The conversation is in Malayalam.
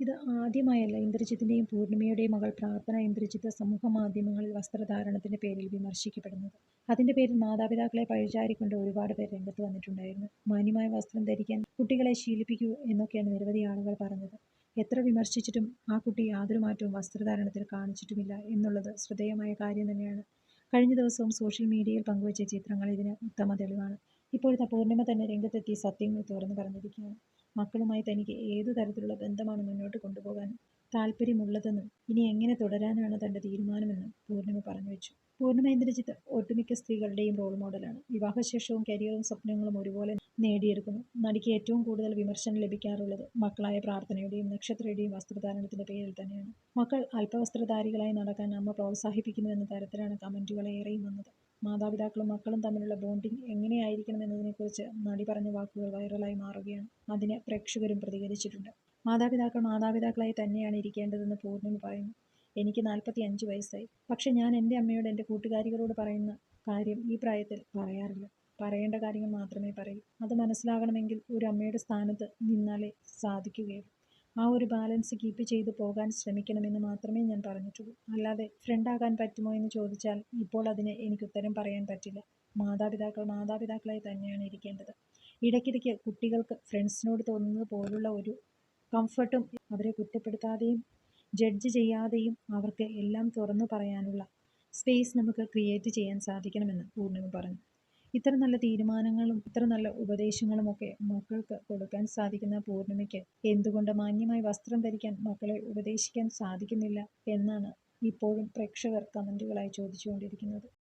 ഇത് ആദ്യമായല്ല ഇന്ദ്രജിത്തിന്റെയും പൂർണിമയുടെയും മകൾ പ്രാർത്ഥന ഇന്ദ്രജിത്ത് സമൂഹമാധ്യമങ്ങളിൽ വസ്ത്രധാരണത്തിന്റെ പേരിൽ വിമർശിക്കപ്പെടുന്നത്. അതിന്റെ പേരിൽ മാതാപിതാക്കളെ പഴിചാരിക്കൊണ്ട് ഒരുപാട് പേർ രംഗത്ത് വന്നിട്ടുണ്ടായിരുന്നു. മാന്യമായ വസ്ത്രം ധരിക്കാൻ കുട്ടികളെ ശീലിപ്പിക്കൂ എന്നൊക്കെയാണ് നിരവധി ആളുകൾ പറഞ്ഞത്. എത്ര വിമർശിച്ചിട്ടും ആ കുട്ടി യാതൊരു മാറ്റവും വസ്ത്രധാരണത്തിൽ കാണിച്ചിട്ടുമില്ല എന്നുള്ളത് ശ്രദ്ധേയമായ കാര്യം തന്നെയാണ്. കഴിഞ്ഞ ദിവസവും സോഷ്യൽ മീഡിയയിൽ പങ്കുവച്ച ചിത്രങ്ങൾ ഇതിന് ഉത്തമ തെളിവാണ്. ഇപ്പോഴത്തെ പൂർണിമ തന്നെ രംഗത്തെത്തി സത്യങ്ങൾ തുറന്നു പറഞ്ഞിരിക്കുകയാണ്. മക്കളുമായി തനിക്ക് ഏതു തരത്തിലുള്ള ബന്ധമാണ് മുന്നോട്ട് കൊണ്ടുപോകാൻ താല്പര്യമുള്ളതെന്നും ഇനി എങ്ങനെ തുടരാനാണ് തന്റെ തീരുമാനമെന്നും പൂർണിമ പറഞ്ഞു വെച്ചു പൂർണിമ ഇന്ദ്രജിത്ത് ഒട്ടുമിക്ക സ്ത്രീകളുടെയും റോൾ മോഡലാണ്. വിവാഹശേഷവും കരിയറും സ്വപ്നങ്ങളും ഒരുപോലെ നേടിയെടുക്കുന്നു. നടിക്ക് ഏറ്റവും കൂടുതൽ വിമർശനം ലഭിക്കാറുള്ളത് മക്കളായ പ്രാർത്ഥനയുടെയും നക്ഷത്രയുടെയും വസ്ത്രധാരണത്തിന്റെ പേരിൽ തന്നെയാണ്. മക്കൾ അല്പവസ്ത്രധാരികളായി നടക്കാൻ അമ്മ പ്രോത്സാഹിപ്പിക്കുന്നു എന്ന തരത്തിലാണ് കമന്റുകൾ ഏറെയും വന്നത്. മാതാപിതാക്കളും മക്കളും തമ്മിലുള്ള ബോണ്ടിംഗ് എങ്ങനെയായിരിക്കണം എന്നതിനെക്കുറിച്ച് നടി പറഞ്ഞ വാക്കുകൾ വൈറലായി മാറുകയാണ്. അതിന് പ്രേക്ഷകരും പ്രതികരിച്ചിട്ടുണ്ട്. മാതാപിതാക്കൾ മാതാപിതാക്കളായി തന്നെയാണ് ഇരിക്കേണ്ടതെന്ന് പൂർണിമ പറയുന്നു. എനിക്ക് നാൽപ്പത്തിയഞ്ച് വയസ്സായി. പക്ഷേ ഞാൻ എന്റെ അമ്മയോട് എന്റെ കൂട്ടുകാരികളോട് പറയുന്ന കാര്യം ഈ പ്രായത്തിൽ പറയാറില്ല. പറയേണ്ട കാര്യങ്ങൾ മാത്രമേ പറയൂ. അത് മനസ്സിലാകണമെങ്കിൽ ഒരു അമ്മയുടെ സ്ഥാനത്ത് നിന്നാലേ സാധിക്കുകയുള്ളൂ. ആ ഒരു ബാലൻസ് കീപ്പ് ചെയ്ത് പോകാൻ ശ്രമിക്കണമെന്ന് മാത്രമേ ഞാൻ പറഞ്ഞിട്ടുള്ളൂ. അല്ലാതെ ഫ്രണ്ടാകാൻ പറ്റുമോ എന്ന് ചോദിച്ചാൽ ഇപ്പോൾ അതിന് എനിക്ക് ഉത്തരം പറയാൻ പറ്റില്ല. മാതാപിതാക്കൾ മാതാപിതാക്കളായി തന്നെയാണ് ഇരിക്കേണ്ടത്. ഇടയ്ക്കിടയ്ക്ക് കുട്ടികൾക്ക് ഫ്രണ്ട്സിനോട് തോന്നുന്നത് പോലുള്ള ഒരു കംഫർട്ടും അവരെ കുറ്റപ്പെടുത്താതെയും ജഡ്ജ് ചെയ്യാതെയും അവർക്ക് എല്ലാം തുറന്നു പറയാനുള്ള സ്പേസ് നമുക്ക് ക്രിയേറ്റ് ചെയ്യാൻ സാധിക്കണമെന്ന് പൂർണിമ പറഞ്ഞു. ഇത്ര നല്ല തീരുമാനങ്ങളും ഇത്ര നല്ല ഉപദേശങ്ങളും ഒക്കെ മക്കൾക്ക് കൊടുക്കാൻ സാധിക്കുന്ന പൂർണിമയ്ക്ക് എന്തുകൊണ്ട് മാന്യമായി വസ്ത്രം ധരിക്കാൻ മക്കളെ ഉപദേശിക്കാൻ സാധിക്കുന്നില്ല എന്നാണ് ഇപ്പോഴും പ്രേക്ഷകർ കമന്റുകളായി ചോദിച്ചുകൊണ്ടിരിക്കുന്നത്.